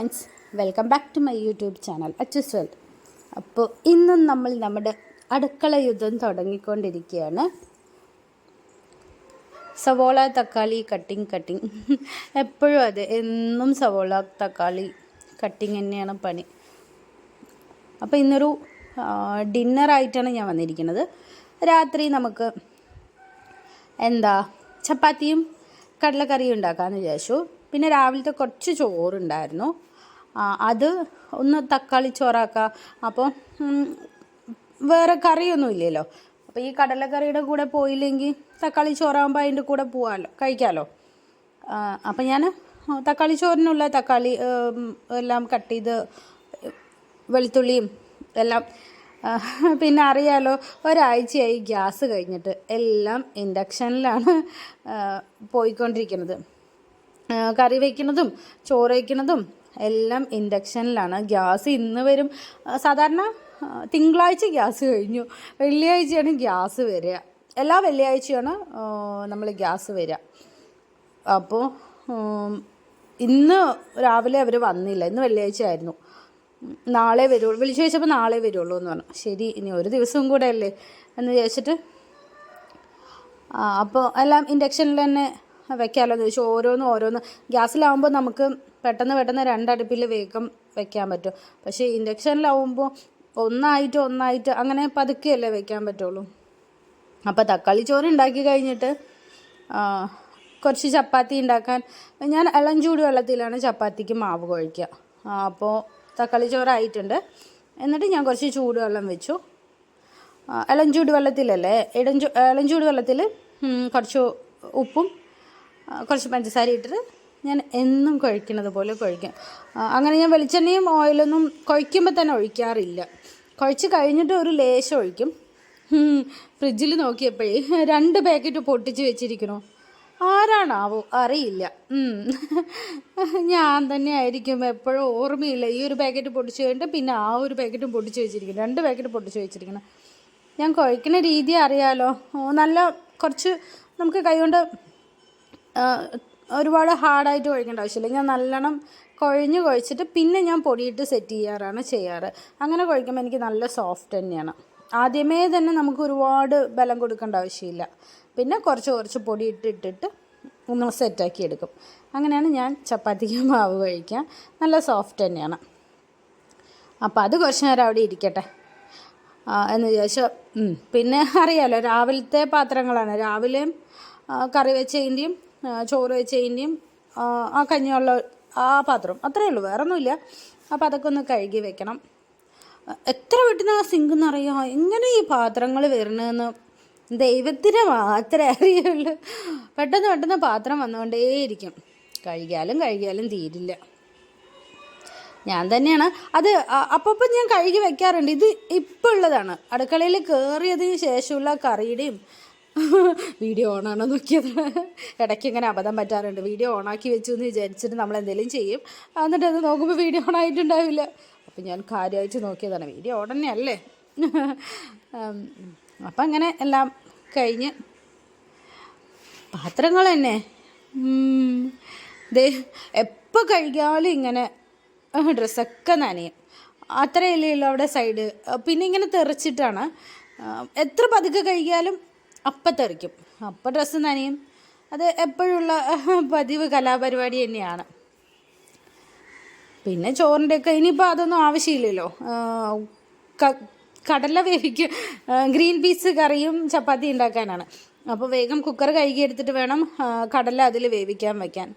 Friends welcome back to my YouTube channel അച്ചസ് അപ്പോൾ ഇന്നും നമ്മൾ നമ്മുടെ അടുക്കള യുദ്ധം തുടങ്ങിക്കൊണ്ടിരിക്കുകയാണ്. സവോള തക്കാളി കട്ടിങ് കട്ടിങ് എപ്പോഴും അതെ എന്നും സവോള തക്കാളി കട്ടിങ് തന്നെയാണ് പണി. അപ്പോൾ ഇന്നൊരു ഡിന്നറായിട്ടാണ് ഞാൻ വന്നിരിക്കുന്നത്. രാത്രി നമുക്ക് എന്താ ചപ്പാത്തിയും കടലക്കറിയും ഉണ്ടാക്കാമെന്ന് വിചാരിച്ചു. പിന്നെ രാവിലത്തെ കുറച്ച് ചോറുണ്ടായിരുന്നു. അത് ഒന്ന് തക്കാളി ചോറാക്കാം. അപ്പോൾ വേറെ കറിയൊന്നും ഇല്ലല്ലോ. അപ്പോൾ ഈ കടലക്കറിയുടെ കൂടെ പോയില്ലെങ്കിൽ തക്കാളി ചോറാകുമ്പോൾ അതിന്റെ കൂടെ പോകാമല്ലോ കഴിക്കാമല്ലോ അപ്പം ഞാൻ തക്കാളി ചോറിനുള്ള തക്കാളി എല്ലാം കട്ട് ചെയ്ത് വെളുത്തുള്ളിയും എല്ലാം പിന്നെ അറിയാലോ ഒരാഴ്ചയായി ഗ്യാസ് കഴിഞ്ഞിട്ട് എല്ലാം ഇൻഡക്ഷനിലാണ് പോയിക്കൊണ്ടിരിക്കുന്നത്. കറി വയ്ക്കുന്നതും ചോറ് വയ്ക്കുന്നതും എല്ലാം ഇൻഡക്ഷനിലാണ്. ഗ്യാസ് ഇന്ന് വരും. സാധാരണ തിങ്കളാഴ്ച ഗ്യാസ് കഴിഞ്ഞു. വെള്ളിയാഴ്ചയാണ് ഗ്യാസ് വരിക. എല്ലാ വെള്ളിയാഴ്ചയാണ് നമ്മൾ ഗ്യാസ് വരിക. അപ്പോൾ ഇന്ന് രാവിലെ അവർ വന്നില്ല. ഇന്ന് വെള്ളിയാഴ്ച ആയിരുന്നു. നാളെ വരുള്ളൂ. വിളിച്ചു ചോദിച്ചപ്പോൾ നാളെ വരുള്ളൂ എന്ന് പറഞ്ഞു. ശരി ഇനി ഒരു ദിവസവും കൂടെ അല്ലേ എന്ന് ചോദിച്ചിട്ട് അപ്പോൾ എല്ലാം ഇൻഡക്ഷനിൽ തന്നെ വെക്കാമല്ലോ എന്ന് ചോദിച്ചു. ഓരോന്നും ഓരോന്ന്. ഗ്യാസിലാവുമ്പോൾ നമുക്ക് പെട്ടെന്ന് പെട്ടെന്ന് രണ്ടടുപ്പിൽ വേഗം വെക്കാൻ പറ്റും. പക്ഷേ ഇൻഡക്ഷനിലാവുമ്പോൾ ഒന്നായിട്ട് ഒന്നായിട്ട് അങ്ങനെ പതുക്കെയല്ലേ വെക്കാൻ പറ്റുള്ളൂ. അപ്പോൾ തക്കാളി ചോറ് ഉണ്ടാക്കി കഴിഞ്ഞിട്ട് കുറച്ച് ചപ്പാത്തി ഉണ്ടാക്കാൻ. ഞാൻ ഇളം ചൂട് വെള്ളത്തിലാണ് ചപ്പാത്തിക്ക് മാവ് കുഴയ്ക്കുക അപ്പോൾ തക്കാളി ചോറായിട്ടുണ്ട്. എന്നിട്ട് ഞാൻ കുറച്ച് ചൂടുവെള്ളം വെച്ചു. ഇളഞ്ചൂട് ഇളം ചൂട് വെള്ളത്തിലല്ലേ? ഇടം ഇളഞ്ചൂട് ഇളം ചൂട് വെള്ളത്തിൽ കുറച്ച് ഉപ്പും കുറച്ച് പഞ്ചസാര ഇട്ടിട്ട് ഞാൻ എന്നും കുഴക്കുന്നത് പോലെ കുഴയ്ക്കും. അങ്ങനെ ഞാൻ വെളിച്ചെണ്ണയും ഓയിലൊന്നും കുഴയ്ക്കുമ്പോൾ തന്നെ ഒഴിക്കാറില്ല. കുഴച്ച് കഴിഞ്ഞിട്ട് ഒരു ലേശം ഒഴിക്കും. ഫ്രിഡ്ജിൽ നോക്കിയപ്പോഴേ രണ്ട് പാക്കറ്റ് പൊട്ടിച്ച് വെച്ചിരിക്കണു. ആരാണാവോ അറിയില്ല. ഞാൻ തന്നെ ആയിരിക്കും എപ്പോഴും ഓർമ്മയില്ല ഈ ഒരു പാക്കറ്റ് പൊട്ടിച്ച് കഴിഞ്ഞിട്ട് പിന്നെ ആ ഒരു പാക്കറ്റും പൊട്ടിച്ച് വെച്ചിരിക്കുന്നു രണ്ട് പാക്കറ്റ് പൊട്ടിച്ച് വെച്ചിരിക്കണം. ഞാൻ കുഴക്കുന്ന രീതി അറിയാലോ. നല്ല കുറച്ച് നമുക്ക് കൈകൊണ്ട് ഒരുപാട് ഹാർഡായിട്ട് കുഴക്കേണ്ട ആവശ്യമില്ല. ഞാൻ നല്ലോണം കുഴഞ്ഞ് കുഴച്ചിട്ട് പിന്നെ ഞാൻ പൊടിയിട്ട് സെറ്റ് ചെയ്യാറാണ് ചെയ്യാറ്. അങ്ങനെ കുഴക്കുമ്പോൾ എനിക്ക് നല്ല സോഫ്റ്റ് തന്നെയാണ്. ആദ്യമേ തന്നെ നമുക്ക് ഒരുപാട് ബലം കൊടുക്കേണ്ട ആവശ്യമില്ല. പിന്നെ കുറച്ച് കുറച്ച് പൊടി ഇട്ടിട്ടിട്ട് ഒന്ന് സെറ്റാക്കി എടുക്കും. അങ്ങനെയാണ് ഞാൻ ചപ്പാത്തിക്ക് മാവ് കഴിക്കുക നല്ല സോഫ്റ്റ് തന്നെയാണ്. അപ്പോൾ അത് കുറച്ച് നേരം അവിടെ ഇരിക്കട്ടെ. എന്ന് വിചാരിച്ചു. പിന്നെ അറിയാമല്ലോ രാവിലത്തെ പാത്രങ്ങളാണ്. രാവിലെയും കറി വെച്ചതിന്റെയും ചോറ് വെച്ചതിന്റെയും ആ, കഞ്ഞിവെള്ളം ആ പാത്രം. അത്രയേ ഉള്ളൂ. വേറെ ഒന്നുമില്ല അപ്പോൾ അതൊക്കെ ഒന്ന് കഴുകി വെക്കണം. എത്ര വീട്ടിൽ ആ സിങ്ക് എന്നറിയോ എങ്ങനെ ഈ പാത്രങ്ങൾ വരണമെന്ന് ദൈവത്തിന് മാത്രമേ അറിയുള്ളൂ. പെട്ടെന്ന് പെട്ടെന്ന് പാത്രം വന്നുകൊണ്ടേയിരിക്കും. കഴുകിയാലും കഴുകിയാലും തീരില്ല. ഞാൻ തന്നെയാണ്. അത് അപ്പം ഞാൻ കഴുകി വെക്കാറുണ്ട്. ഇത് ഇപ്പോൾ ഉള്ളതാണ്. അടുക്കളയിൽ കയറിയതിന് ശേഷമുള്ള കറിയുടെയും വീഡിയോ ഓണാണോ നോക്കിയത്? ഇടയ്ക്ക് ഇങ്ങനെ അബദ്ധം പറ്റാറുണ്ട്. വീഡിയോ ഓണാക്കി വെച്ചു എന്ന് വിചാരിച്ചിട്ട് നമ്മൾ എന്തെങ്കിലും ചെയ്യും. എന്നിട്ട് അത് നോക്കുമ്പോൾ വീഡിയോ ഓൺ ആയിട്ടുണ്ടാവില്ല അപ്പം ഞാൻ കാര്യമായിട്ട് നോക്കിയതാണ്. വീഡിയോ ഓൺ തന്നെയല്ലേ അപ്പം അങ്ങനെ എല്ലാം കഴിഞ്ഞ് പാത്രങ്ങൾ തന്നെ. ദേ എപ്പോൾ കഴുകിയാലും ഇങ്ങനെ ഡ്രസ്സൊക്കെ നനയും. അത്രയല്ലേ ഉള്ളൂ അവിടെ സൈഡ്. പിന്നെ ഇങ്ങനെ തെറിച്ചിട്ടാണ്. എത്ര പതുക്കെ കഴുകിയാലും അപ്പം തെറിക്കും. അപ്പം ഡ്രസ്സ് നനയും. അത് എപ്പോഴുള്ള പതിവ് കലാപരിപാടി തന്നെയാണ്. പിന്നെ ചോറിന്റെ ഒക്കെ ഇനിയിപ്പോൾ അതൊന്നും ആവശ്യമില്ലല്ലോ. കടല വേവിക്കും ഗ്രീൻ പീസ് കറിയും ചപ്പാത്തി ഉണ്ടാക്കാനാണ്. അപ്പോൾ വേഗം കുക്കർ കഴുകി എടുത്തിട്ട് വേണം കടല അതിൽ വേവിക്കാൻ വയ്ക്കാൻ.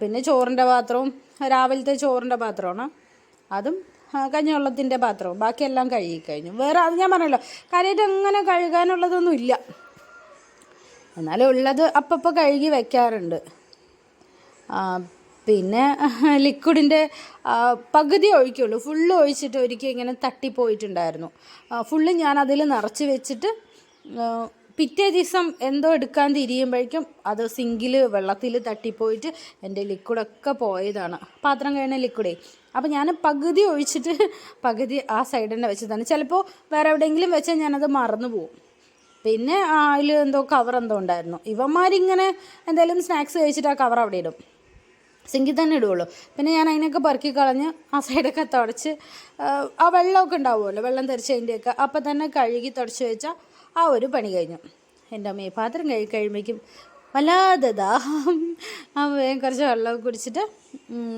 പിന്നെ ചോറിന്റെ പാത്രവും രാവിലത്തെ ചോറിന്റെ പാത്രമാണ്. അതും കഞ്ഞിവെള്ളത്തിന്റെ പാത്രവും. ബാക്കിയെല്ലാം കഴുകി കഴിഞ്ഞു വേറെ അത് ഞാൻ പറഞ്ഞല്ലോ കാര്യമായിട്ട് അങ്ങനെ കഴുകാനുള്ളതൊന്നും ഇല്ല എന്നാലും ഉള്ളത് അപ്പപ്പോൾ കഴുകി വയ്ക്കാറുണ്ട് പിന്നെ ലിക്വിഡിന്റെ പകുതി ഒഴിക്കുള്ളൂ. ഫുള്ള് ഒഴിച്ചിട്ട് ഒരിക്കൽ ഇങ്ങനെ തട്ടിപ്പോയിട്ടുണ്ടായിരുന്നു. ഫുള്ള് ഞാൻ അതിൽ നിറച്ച് വെച്ചിട്ട് പിറ്റേ ദിവസം എന്തോ എടുക്കാൻ തിരിയുമ്പോഴേക്കും അത് സിങ്കിൽ വെള്ളത്തിൽ തട്ടിപ്പോയിട്ട് എന്റെ ലിക്വിഡൊക്കെ പോയതാണ്. പാത്രം കഴിയുന്ന ലിക്വിഡേ. അപ്പോൾ ഞാൻ പകുതി ഒഴിച്ചിട്ട് പകുതി ആ സൈഡ് തന്നെ വെച്ചതാണ്. ചിലപ്പോൾ വേറെ എവിടെയെങ്കിലും വെച്ചാൽ ഞാനത് മറന്നു പോകും പിന്നെ അതിൽ എന്തോ കവർ എന്തോ ഉണ്ടായിരുന്നു. ഇവന്മാരിങ്ങനെ എന്തെങ്കിലും സ്നാക്സ് കഴിച്ചിട്ട് ആ കവർ അവിടെ ഇടും. സിങ്കിൽ തന്നെ ഇടുകയുള്ളൂ പിന്നെ ഞാൻ അതിനൊക്കെ പെറുക്കി കളഞ്ഞ് ആ സൈഡൊക്കെ തുടച്ച് ആ, ആ വെള്ളമൊക്കെ ഉണ്ടാവുമല്ലോ വെള്ളം തെറിച്ചതിന്റെയൊക്കെ. അപ്പം തന്നെ കഴുകി തുടച്ച് വെച്ചാൽ ആ ഒരു പണി കഴിഞ്ഞു. എന്റെ അമ്മയെ പാത്രം കഴി കഴിയുമ്പോഴേക്കും വല്ലാതെ ദാഹം. ആ കുറച്ച് വെള്ളം കുടിച്ചിട്ട്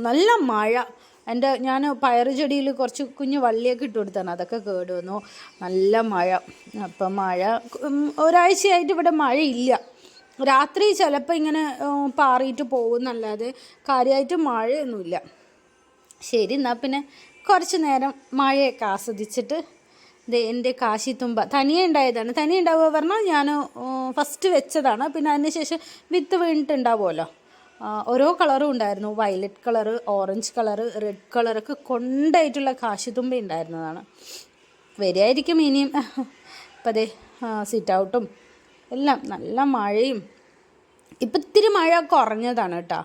നല്ല മഴ. എന്റെ ഞാൻ പയറ് ചെടിയിൽ കുറച്ച് കുഞ്ഞു വള്ളിയൊക്കെ ഇട്ട് കൊടുത്താണ്. അതൊക്കെ കേട് വന്നു. നല്ല മഴ. അപ്പം മഴ ഒരാഴ്ചയായിട്ട് ഇവിടെ മഴയില്ല. രാത്രി ചിലപ്പോൾ ഇങ്ങനെ പാറിയിട്ട് പോകുന്നല്ലാതെ കാര്യമായിട്ട് മഴയൊന്നുമില്ല. ശരി എന്നാൽ പിന്നെ കുറച്ച് നേരം മഴയൊക്കെ ആസ്വദിച്ചിട്ട് എന്റെ കാശിത്തുമ്പ. തനിയെ ഉണ്ടായതാണ്. തനിയെ ഉണ്ടാവുക പറഞ്ഞാൽ ഞാൻ ഫസ്റ്റ് വെച്ചതാണ്. പിന്നെ അതിന് ശേഷം വിത്ത് വീണിട്ടുണ്ടാവുമല്ലോ. ഓരോ കളറും ഉണ്ടായിരുന്നു. Violet colour orange colour red കളറൊക്കെ കൊണ്ടായിട്ടുള്ള കാശിത്തുമ്പ ഉണ്ടായിരുന്നതാണ്. വരികയായിരിക്കും ഇനിയും. ഇപ്പം അതെ സിറ്റ് ഔട്ടും എല്ലാം നല്ല മഴയും. ഇപ്പം ഇത്തിരി മഴ കുറഞ്ഞതാണ് കേട്ടോ.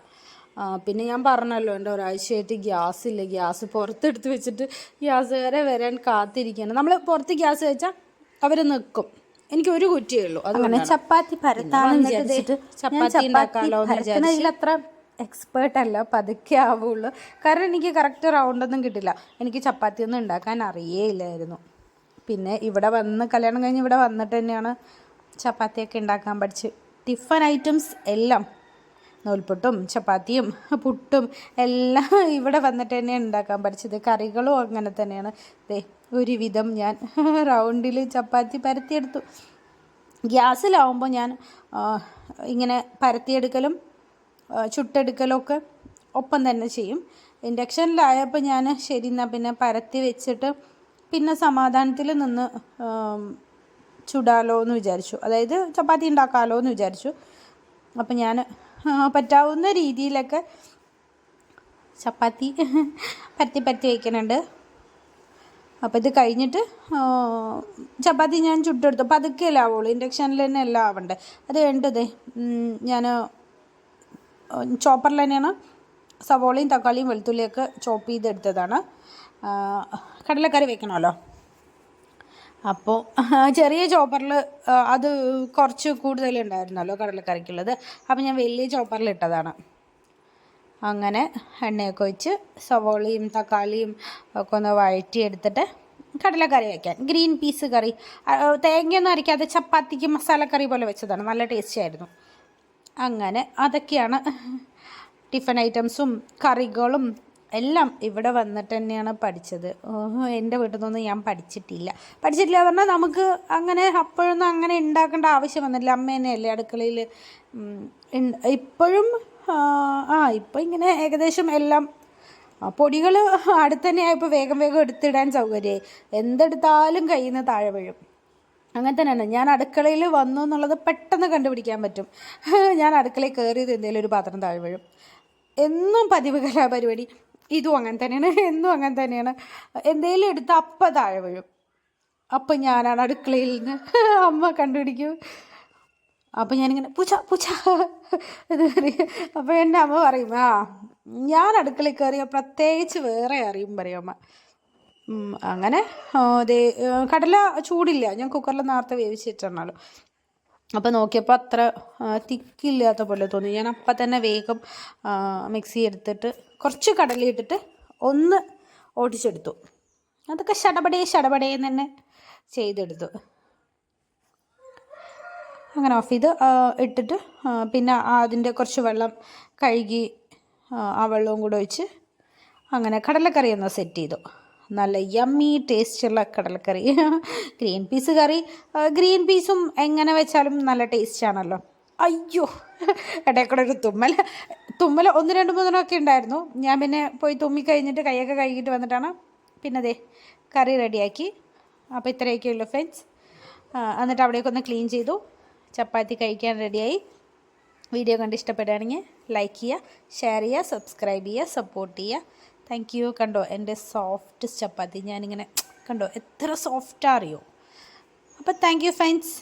പിന്നെ ഞാൻ പറഞ്ഞല്ലോ എന്റെ ഒരാഴ്ചയായിട്ട് ഗ്യാസ് ഇല്ല ഗ്യാസ് പുറത്തെടുത്ത് വെച്ചിട്ട് ഗ്യാസ് വരെ വരാൻ കാത്തിരിക്കുകയാണ്. നമ്മൾ പുറത്ത് ഗ്യാസ് വെച്ചാൽ അവർ നിൽക്കും എനിക്ക് ഒരു കുറ്റിയേ ഉള്ളൂ. അങ്ങനെ ചപ്പാത്തി പരത്താന്ന് വിചാരിച്ചിട്ട് ചപ്പാത്തി അത്ര എക്സ്പേർട്ട് അല്ല പതുക്കെ ആവുള്ളൂ. കാരണം എനിക്ക് കറക്റ്റ് റൗണ്ട് ഒന്നും കിട്ടില്ല. എനിക്ക് ചപ്പാത്തി ഒന്നും ഉണ്ടാക്കാൻ അറിയേ ഇല്ലായിരുന്നു പിന്നെ ഇവിടെ വന്ന് കല്യാണം കഴിഞ്ഞ് ഇവിടെ വന്നിട്ട് തന്നെയാണ് ചപ്പാത്തിയൊക്കെ ഉണ്ടാക്കാൻ പഠിച്ച്. ടിഫൻ ഐറ്റംസ് എല്ലാം നൂൽപുട്ടും ചപ്പാത്തിയും പുട്ടും എല്ലാം ഇവിടെ വന്നിട്ട് തന്നെ ഉണ്ടാക്കാൻ പഠിച്ചത്. കറികളും അങ്ങനെ തന്നെയാണ്. ദേ ഒരുവിധം ഞാൻ റൗണ്ടിൽ ചപ്പാത്തി പരത്തിയെടുത്തു. ഗ്യാസിലാവുമ്പോൾ ഞാൻ ഇങ്ങനെ പരത്തിയെടുക്കലും ചുട്ടെടുക്കലും ഒക്കെ ഒപ്പം തന്നെ ചെയ്യും. ഇൻഡക്ഷനിലായപ്പോൾ ഞാൻ ശരി എന്നാൽ പിന്നെ പരത്തി വെച്ചിട്ട് പിന്നെ സമാധാനത്തിൽ നിന്ന് ചുടാലോ എന്ന് വിചാരിച്ചു. അതായത് ചപ്പാത്തി ഉണ്ടാക്കാമല്ലോ എന്ന് വിചാരിച്ചു. അപ്പം ഞാൻ പറ്റാവുന്ന രീതിയിലൊക്കെ ചപ്പാത്തി പരത്തി പരത്തി വയ്ക്കുന്നുണ്ട് അപ്പോൾ ഇത് കഴിഞ്ഞിട്ട് ചപ്പാത്തി ഞാൻ ചുട്ടെടുത്തു. പതുക്കെയല്ലേ ആവുള്ളൂ. ഇൻഡക്ഷനിൽ തന്നെ എല്ലാം ആവണ്ടേ. അത് കഴിഞ്ഞിട്ടതേ ഞാൻ ചോപ്പറിൽ തന്നെയാണ് സവോളയും തക്കാളിയും വെളുത്തുള്ളിയൊക്കെ ചോപ്പ് ചെയ്തെടുത്തതാണ്. കടലക്കറി വെക്കണമല്ലോ. അപ്പോൾ ചെറിയ ചോപ്പറിൽ അത് കുറച്ച് കൂടുതലുണ്ടായിരുന്നല്ലോ കടലക്കറിക്കുള്ളത്. അപ്പോൾ ഞാൻ വലിയ ചോപ്പറിൽ ഇട്ടതാണ്. അങ്ങനെ എണ്ണയൊക്കെ ഒഴിച്ച് സവോളയും തക്കാളിയും ഒക്കെ ഒന്ന് വഴറ്റിയെടുത്തിട്ട് കടലക്കറി വയ്ക്കാൻ ഗ്രീൻ പീസ് കറി. തേങ്ങയൊന്നും അരയ്ക്കാതെ ചപ്പാത്തിക്ക് മസാലക്കറി പോലെ വെച്ചതാണ്. നല്ല ടേസ്റ്റി ആയിരുന്നു. അങ്ങനെ അതൊക്കെയാണ് ടിഫൻ ഐറ്റംസും കറികളും എല്ലാം ഇവിടെ വന്നിട്ട് തന്നെയാണ് പഠിച്ചത് എന്റെ വീട്ടിൽ നിന്നൊന്നും ഞാൻ പഠിച്ചിട്ടില്ല. പഠിച്ചിട്ടില്ല പറഞ്ഞാൽ നമുക്ക് അങ്ങനെ അപ്പോഴൊന്നും അങ്ങനെ ഉണ്ടാക്കേണ്ട ആവശ്യം വന്നില്ല. അമ്മ തന്നെയല്ലേ അടുക്കളയിൽ ഇപ്പോഴും ആ, ഇപ്പം ഇങ്ങനെ ഏകദേശം എല്ലാം പൊടികൾ അടുത്ത് തന്നെ ആയപ്പോൾ വേഗം വേഗം എടുത്തിടാൻ സൗകര്യമായി എന്തെടുത്താലും കയ്യിൽ നിന്ന് താഴെ വീഴും. അങ്ങനെ തന്നെയാണ്. ഞാൻ അടുക്കളയിൽ വന്നു എന്നുള്ളത് പെട്ടെന്ന് കണ്ടുപിടിക്കാൻ പറ്റും. ഞാൻ അടുക്കളയിൽ കയറിയത് എന്തെങ്കിലും ഒരു പാത്രം താഴെ വീഴും. എന്നും പതിവ് കലാപരിപാടി. ഇതും അങ്ങനെ തന്നെയാണ് എന്നും അങ്ങനെ തന്നെയാണ്. എന്തെങ്കിലും എടുത്ത് അപ്പം താഴെ വീഴും. അപ്പം ഞാനാണ് അടുക്കളയിൽ നിന്ന് അമ്മ കണ്ടുപിടിക്കും. അപ്പം ഞാനിങ്ങനെ പൂച്ച പൂച്ച. ഇത് അപ്പോൾ എന്റെ അമ്മ പറയും ആ ഞാൻ അടുക്കളയിൽ കയറിയ പ്രത്യേകിച്ച് വേറെ അറിയും പറയും അമ്മ. അങ്ങനെ കടല ചൂടില്ല. ഞാൻ കുക്കറിൽ നേരത്തെ വേവിച്ചിട്ടാണല്ലോ അപ്പോൾ നോക്കിയപ്പോൾ അത്ര തിക്കില്ലാത്ത പോലെ തോന്നി. ഞാൻ അപ്പം തന്നെ വേഗം മിക്സി എടുത്തിട്ട് കുറച്ച് കടലിട്ടിട്ട് ഒന്ന് ഓടിച്ചെടുത്തു. അതൊക്കെ ശടപടേ ശടപടേന്ന് തന്നെ ചെയ്തെടുത്തു. അങ്ങനെ ഓഫ് ചെയ്ത് ഇട്ടിട്ട് പിന്നെ അതിന്റെ കുറച്ച് വെള്ളം കഴുകി ആ, വെള്ളവും കൂടെ ഒഴിച്ച് അങ്ങനെ കടലക്കറി ഒന്ന് സെറ്റ് ചെയ്തു. നല്ല യമ്മി ടേസ്റ്റുള്ള കടലക്കറി. ഗ്രീൻ പീസ് കറി. ഗ്രീൻ പീസും എങ്ങനെ വെച്ചാലും നല്ല ടേസ്റ്റ് ആണല്ലോ. അയ്യോ ഇടയ്ക്കൂടെ ഒരു തുമ്മൽ. തുമ്മൽ ഒന്ന് രണ്ട് മൂന്നെണ്ണമൊക്കെ ഉണ്ടായിരുന്നു. ഞാൻ പിന്നെ പോയി തുമ്മി കഴിഞ്ഞിട്ട് കൈയൊക്കെ കഴുകിയിട്ട് വന്നിട്ടാണ് പിന്നെ അതെ കറി റെഡിയാക്കി. അപ്പോൾ ഇത്രയൊക്കെ ഉള്ളൂ ഫ്രണ്ട്സ്. എന്നിട്ട് അവിടെയൊക്കെ ഒന്ന് ക്ലീൻ ചെയ്തു. ചപ്പാത്തി കഴിക്കാൻ റെഡിയായി. വീഡിയോ കണ്ട് ഇഷ്ടപ്പെടുകയാണെങ്കിൽ ലൈക്ക് ചെയ്യുക ഷെയർ ചെയ്യുക സബ്സ്ക്രൈബ് ചെയ്യുക സപ്പോർട്ട് ചെയ്യുക. താങ്ക് യു കണ്ടോ എന്റെ സോഫ്റ്റ് ചപ്പാത്തി. ഞാനിങ്ങനെ കണ്ടോ എത്ര സോഫ്റ്റാ അറിയോ? അപ്പോൾ താങ്ക് യു ഫ്രണ്ട്സ്